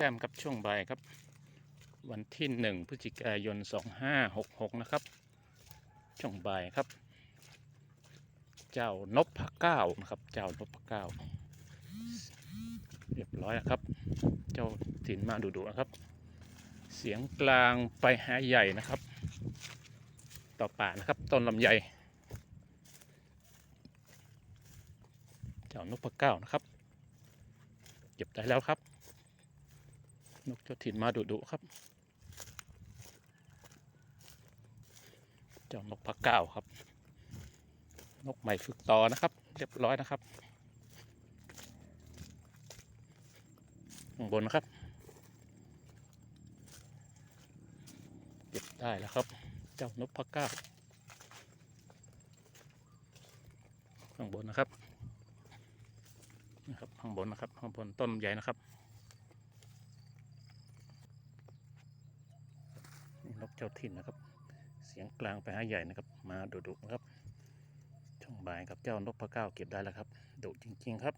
แต้มครับช่วงบ่ายครับ วันที่หนึ่งพฤศจิกายนสองห้าหกหกนะครับ ช่วงบ่ายครับ เจ้านพเก้านะครับ เจ้านพเก้าเรียบร้อยครับ เจ้าถิ่นมาดูดูนะครับ เสียงกลางไปหาใหญ่นะครับ ต่อป่านะครับต้นลำไยเจ้านพเก้านะครับเก็บได้แล้วครับ นกเจ้าถิ่นมาดุดุครับเจ้านกพะเก้าครับ นกใหม่ฝึกต่อนะครับ เรียบร้อยนะครับข้างบนนะครับเก็บได้แล้วครับ เจ้านกพะเก้าข้างบนนะครับนะครับข้างบนนะครับข้างบนต้นใหญ่นะครับ นกเจ้าถิ่นนะครับ เสียงกลางไปหาใหญ่นะครับ มาดุดุๆนะครับ ช่องบ่ายกับเจ้านกพะเก้าเก็บได้แล้วครับดุจริง ๆ ครับ